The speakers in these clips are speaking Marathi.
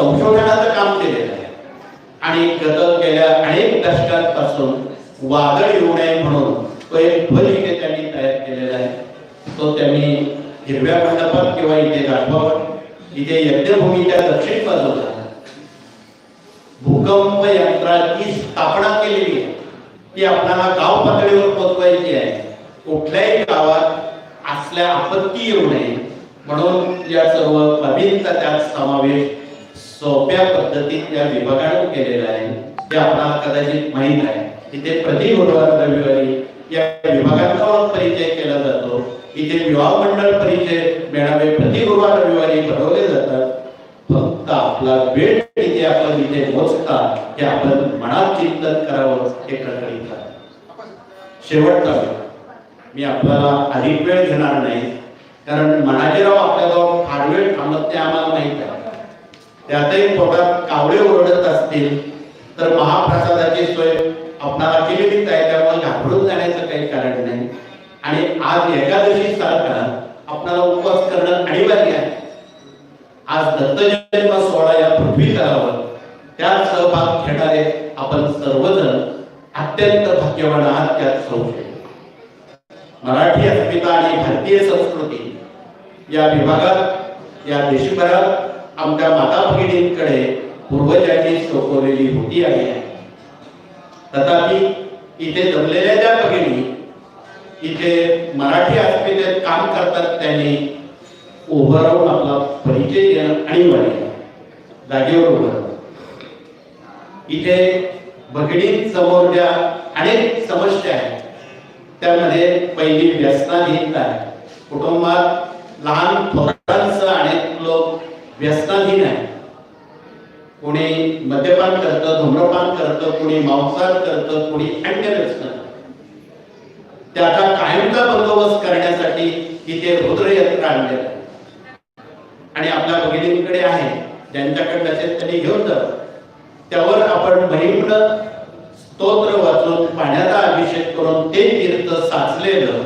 संशोधनाचं काम केलेलं आहे. आणि गत गेल्या अनेक दशकांपासून वादळ येऊ नये म्हणून तो एक ध्वज इथे त्यांनी तयार केलेला आहे. तो त्यांनी हिरव्या मंडपात किंवा इथे दाखवावा इथे यज्ञभूमीच्या दक्षिण बाजूला भूकंप यंत्राची स्थापना केलेली आहे. ती आपल्याला गाव पातळीवर पोहोचवायची आहे. कुठल्याही गावात असल्या आपत्ती येऊ नये म्हणून या सर्व बाबींचा त्यात समावेश सोप्या पद्धतीत त्या विभागाने केलेलं आहे ते आपल्याला कदाचित माहीत आहे. इथे प्रति गुरुवार रविवारी या विभागांचा परिचय केला जातो. इथे विवाह मंडळ परिचय मेळावे प्रति गुरुवार रविवारी भरवले जातात. फक्त आपला वेळ किती आपण इथे मोजता हे आपण मनात चिंतन करावं हे कळकळीत शेवटचा वेळ. मी आपल्याला अधिक वेळ घेणार नाही कारण मनाजीराव आपल्याजवळ फार वेळ थांबत ते आम्हाला माहीत आहे. त्यातही पोटात कावळे ओरडत असतील तर महाप्रसादाची सोय आपणाला केलेलीच आहे त्यामुळे घाबरून जाण्याचं काही कारण नाही. आणि आज एकादशी सारखा आपणाला उपवास करणं अनिवार्य आहे. आज दत्तजन्म सोहळा या पृथ्वी करावर त्यात सहभाग घेणारे आपण सर्वजण अत्यंत भाग्यवान आहात त्यात संशय मराठी अस्मिता आणि भारतीय संस्कृती या विभागात या देशभरात आमच्या माता भगिनींकडे पूर्वजांनी सोपवलेली होती आली आहे तथापि इथे जमलेल्या ज्या भगिनी इथे मराठी अस्मितेत काम करतात त्यांनी उभं राहून आपला परिचय देणं अनिवार्य आहे. जागेवर उभं इथे भगिनींसमोर ज्या अनेक समस्या आहेत त्यामध्ये पहिली व्यसनाधीनता आहे. कुटुंबात लहान थोरांसह अनेक लोक व्यसनाधीन आहे. कोणी मद्यपान करतं धूम्रपान करतं कोणी मांसाहार करतं कोणी अन्य व्यसन त्याचा कायमचा बंदोबस्त करण्यासाठी इथे रुद्रयंत्र यंत्र आणले आणि आपल्या भगिनींकडे आहे ज्यांच्याकडे असेल त्यांनी घेऊन जात त्यावर आपण महिम्न स्तोत्र वाचून पाण्याचा अभिषेक करून ते तीर्थ साचलेलं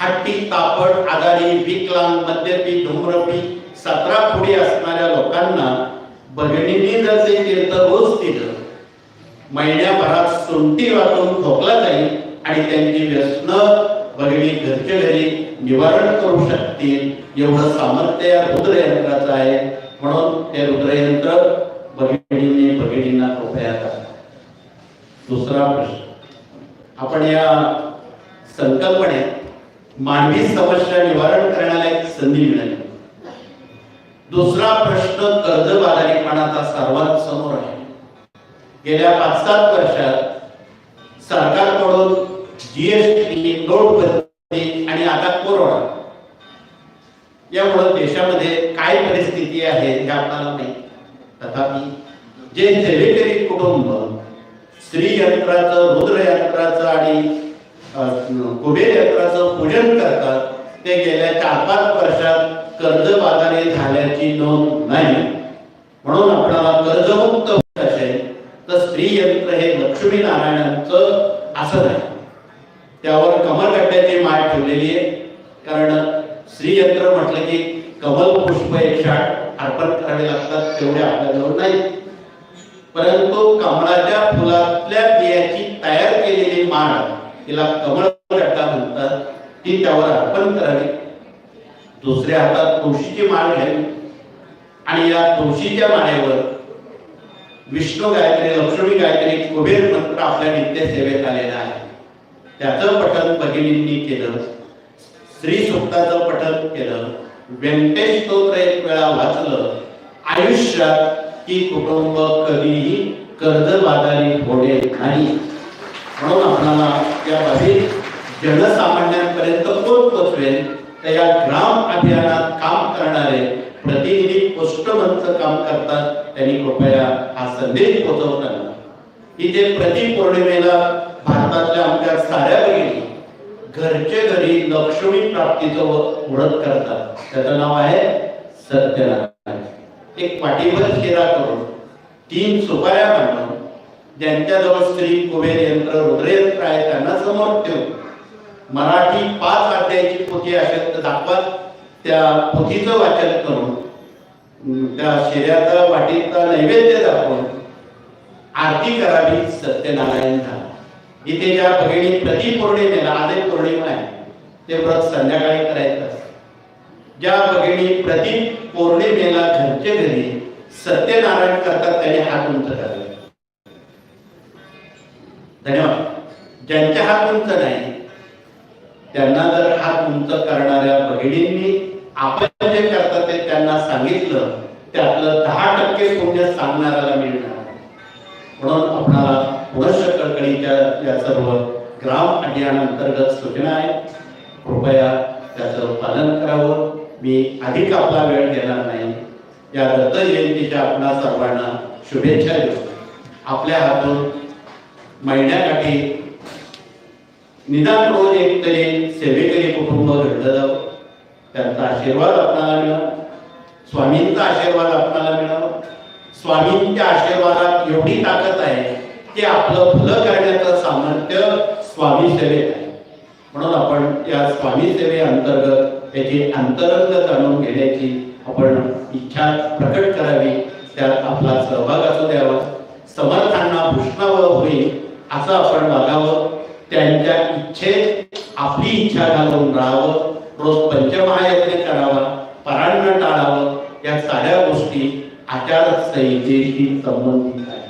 हट्टी तापड आजारी विकलांग मद्यपी धूम्रपी सतरा पुढे असणाऱ्या लोकांना बहिणीने जर ते तीर्थ रोज दिलं. महिन्याभरात सुंटी वाटून खोकला जाईल आणि त्यांची व्यसन बहिणी घरच्या घरी निवारण करू शकतील. एवढं सामर्थ्य या रुद्रयंत्राचं आहे. म्हणून ते रुद्रयंत्र बहिणीने बहिणींना कृपया करा. दुसरा प्रश्न. आपण या संकल्पनेत मानवी समस्या निवारण करण्याला एक संधी मिळाली. दुसरा प्रश्न कर्जबाजारीपणाचा सर्वात समोर आहे. गेल्या पाच सात वर्षात सरकारकडून जीएसटी नोटबंदी आणि आता कोरोना यामुळे देशामध्ये काय परिस्थिती आहे हे आपल्याला नाही. तथापि जे सेवेकरी कुटुंब स्त्री यंत्राचं रुद्र यंत्राचं आणि कुबेर यंत्राचं पूजन करतात. ते गेल्या चार पाच वर्षात कर्जबाजारी झाल्याची नोंद नाही. म्हणून आपल्याला कर्जमुक्त होत असेल तर स्त्री यंत्र हे लक्ष्मी नारायणांचं असं नाही त्यावर कमलगड्ड्याची माळ ठेवलेली आहे. कारण स्त्री यंत्र म्हटलं की कमल पुष्प एक आठ अर्पण करावे लागतात तेवढे आपल्याजवळ नाही. परंतु कमळाच्या फुलातल्या बियाची तयार केलेली माळ तिला कमळगड्डा म्हणतात ती त्यावर अर्पण करावी. दुसऱ्या हातात तुळशीची माळ घ्यावी. आणि या तुळशीच्या माळेवर विष्णू गायत्री लक्ष्मी गायत्री कुबेर मंत्र आपल्या नित्य सेवेत आलेला आहे. त्याचं पठन भगिनींनी केलं. श्री सुक्ताचं पठन केलं. व्यंकटेश स्तोत्र एक वेळा वाचलं. आयुष्यात की कुटुंब कधीही कर्जबाजारी होणे नाही. म्हणून आपल्याला या बाबी जनसामान्यांपर्यंत कोण पोचवेल तर या ग्राम अभियानात काम करणारे प्रतिनिधी पोस्टमनचं काम करतात. त्यांनी कृपया हा संदेश पोहोचवताना. इथे प्रति पौर्णिमेला भारतातल्या आमच्या साऱ्या भगिनी घरचे घरी लक्ष्मी प्राप्तीचं व- व्रत करतात. त्याचं नाव आहे सत्यनारायण. एक पाठीभर शिरा करून तीन सुपाऱ्या मांडून ज्यांच्याजवळ स्त्री कुबेर यंत्र रुद्रयंत्र आहे त्यांना समोर ठेवून मराठी पाच अध्यायाची पोथी असेल तर दाखवत त्या पोथीचं वाचन करून त्या शिऱ्याचा वाटीचा नैवेद्य दाखवून आरती करावी सत्यनारायण झाला. इथे ज्या भगिनी प्रति पौर्णिमेला आधी पौर्णिमा आहे ते व्रत संध्याकाळी करायचं असतं. ज्या भगिनी प्रति पौर्णिमेला घरचे घरी सत्यनारायण करतात त्याने हात उंच करावे. धन्यवाद. ज्यांचे हात उंच नाही त्यांना जर हात उंच करणाऱ्या बहिणींनी आपण जे करतात ते त्यांना सांगितलं त्यातलं दहा टक्के पुण्य सांगणाऱ्याला मिळणार. म्हणून आपणाला पुनश्च कळकळीच्या या सर्व ग्राम अभियानांतर्गत सूचना आहेत कृपया त्याचं पालन करावं. मी अधिक आपला वेळ घेणार नाही. या दत्त जयंतीच्या आपणा सर्वांना शुभेच्छा देतो. आपल्या हातून महिन्याकाठी निदान रोज एक तरी सेवेकरी कुटुंब घडलं जावं त्यांचा आशीर्वाद आपणाला मिळावा स्वामींचा आशीर्वाद आपणाला मिळावा स्वामींच्या आशीर्वादात एवढी ताकद आहे की आपलं फुलं करण्याचं सामर्थ्य स्वामी सेवेत आहे. म्हणून आपण या स्वामी सेवे अंतर्गत याची अंतरंग जाणून घेण्याची आपण इच्छा प्रकट करावी. त्यात आपला सहभाग असू द्यावा. समर्थांना भूषणावं होईल. असं आपण बघावं त्यांच्या इच्छेत आपली इच्छा घालून राहावं रोज पंचमहायज्ञ करावा परान्न टाळावं या साऱ्या गोष्टी आचारसंहितेशी संबंधित आहे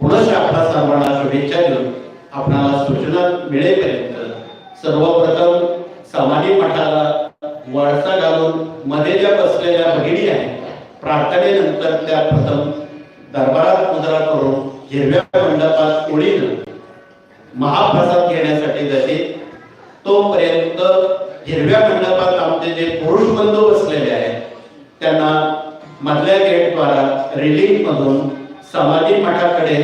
पुनश्च आपल्या सर्वांना शुभेच्छा देऊन आपणाला सूचना मिळेपर्यंत सर्वप्रथम समाधी मठाला वळसा घालून मध्ये ज्या बसलेल्या भगिनी आहेत प्रार्थनेनंतर त्या प्रथम दरबारात मुद्रा करून हिरव्या मंडपात ओळीनं महाप्रसाद घेण्यासाठी जाते. तोपर्यंत हिरव्या मंडपात आमचे जे पुरुष बंधू बसलेले आहेत त्यांना मधल्या गेटद्वारा रिलीफ मधून समाधी मठाकडे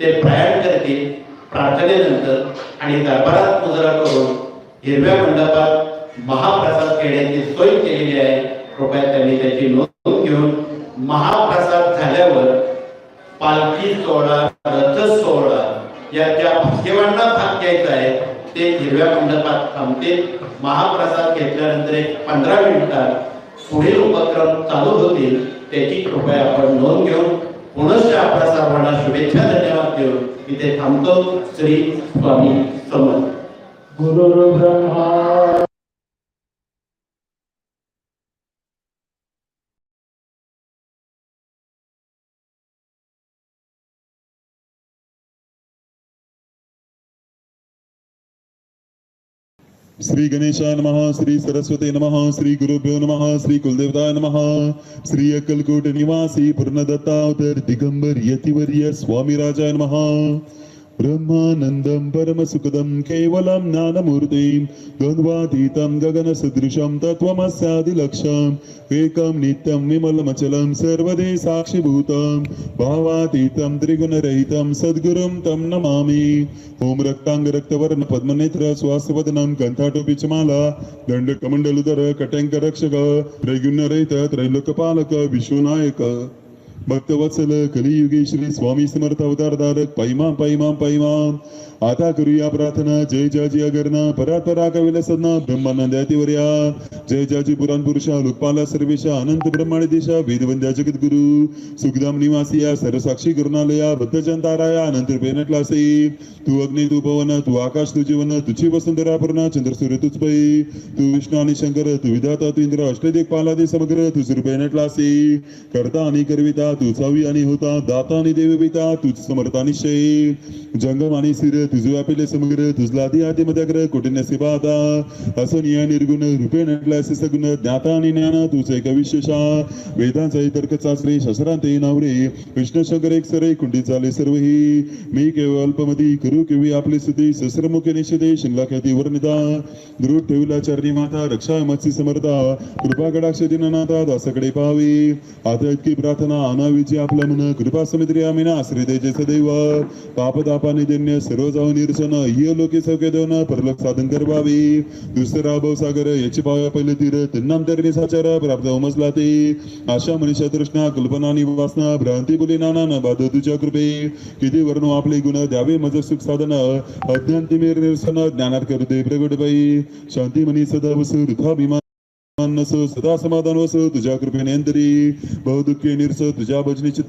ते प्रयाण करतील प्रार्थनेनंतर आणि दरबारात मुजरा करून हिरव्या मंडपात महाप्रसाद घेण्याची सोय केलेली आहे. कृपया त्यांनी त्याची नोंद घेऊन महाप्रसाद झाल्यावर पालखी सोहळा रथ सोहळा या ज्या भाग्यवांना भाग घ्यायचा आहे ते हिरव्या मंडपात थांबते. महाप्रसाद घेतल्यानंतर एक पंधरा मिनिटात पुढील उपक्रम चालू होतील. त्याची कृपया आपण नोंद घेऊन पुनश्च आपल्या सर्वांना शुभेच्छा धन्यवाद देऊन इथे थांबतो. श्री स्वामी समर्थ. गुरुर्ब्रह्मा श्री गणेशाय नमः श्री सरस्वते नमः श्री गुरुभ्यो नमः श्री कुलदेवताय नमः। श्री अक्कलकोट निवासी पूर्णदत्तावतर दिगंबर यतिवर्य स्वामी राजाय नमः। ब्रह्मानन्दं परमसुखदं केवलं ज्ञानमूर्तिं द्वन्द्वातीतं गगनसदृशं तत्त्वमस्यादिलक्ष्यम् एकं नित्यं विमलमचलं सर्वदे साक्षिभूतं भावातीतं त्रिगुणरहितं सद्गुरुं तं नमामि। ॐ रक्ताङ्गरक्तवर्ण पद्मनेत्र स्वास्थवदनं कण्ठाटोपिचमाला दण्डकमण्डलुधर कटङ्करक्षक त्रैगुण्यरहित त्रैलोकपालक विश्वनायक। भक्तवत्सल कलियुगेश्री स्वामी समर्थ अवतार धारक पैमा पैमा पैमा आता करूया प्रार्थना. जय जाजी अगरना. परात्परा कविलसना ब्रह्मानंदातिवर्या जय जाजी पुराण पुरुषा. लोकपाला सर्वेशा. अनंत ब्रह्मांड देशा. वेदवंद्या जगत गुरु सुखदाम निवासिया. सर्वसाक्षी करुणालया वृद्धजंताराया अनंत पेनटलासे तू अग्नि तू पवन तू आकाश तू जीवन तुझी वसुंधरा पूर्ण चंद्र सूर्य तुझ पै. तू विष्णू आणि शंकर तू विधाता तू इंद्र अष्टदिक पालादे समग्र. तू पेनटलासे करता आणि करविता. तू चावी आणि होता दाता आणि देवी पिता तुझ समर्था निश्चयी जंगम आणि सिर तुझे व्यापिले समग्र तुझला आधी आधी मध्याग्र कोटी नसिबा आता. असं निया निर्गुण रूपे नटला असे सगुण ज्ञाता आणि ज्ञान तुझे एक विशेषा वेदांचा तर्क चाचरे शस्त्रांते नावरे. विष्णू शंकर एक सरे कुंडी चाले सर्व ही मी केवळ अल्पमती करू केवी आपले सुधी सहस्रमुखे निषेधे शिंगला ख्याती वर्णिता दृढ ठेवला चरणी माता रक्षा मत्सी समर्था. कृपा कडाक्ष दिनानाथा दासाकडे पाहावी आता इतकी प्रार्थना अनावीची आपल्या मन. कृपा समित्री आम्ही श्री जे सदैव. पापतापाने जन्य सर्व जाऊन निरसन. ही लोके सौके देऊन परलोक साधन करवावी दुसरा भाऊ सागर. याची पाव्या पहिले तीर. तिन्नाम तरी साचार. प्राप्त उमसला ते. आशा मनीषा तृष्णा. कल्पना आणि वासना भ्रांती बोली नाना. न बाध तुझ्या कृपे. किती वर्ण आपले गुण. द्यावे मज सुख साधन. अज्ञान तिमेर निरसन. ज्ञानात करते प्रगट बाई शांती मनी सदा वसु वृथा भीमा सदा समाधान वस तुझ्या कृपेने अंतरी बहुदुःखी निरस तुझ्या भजनीची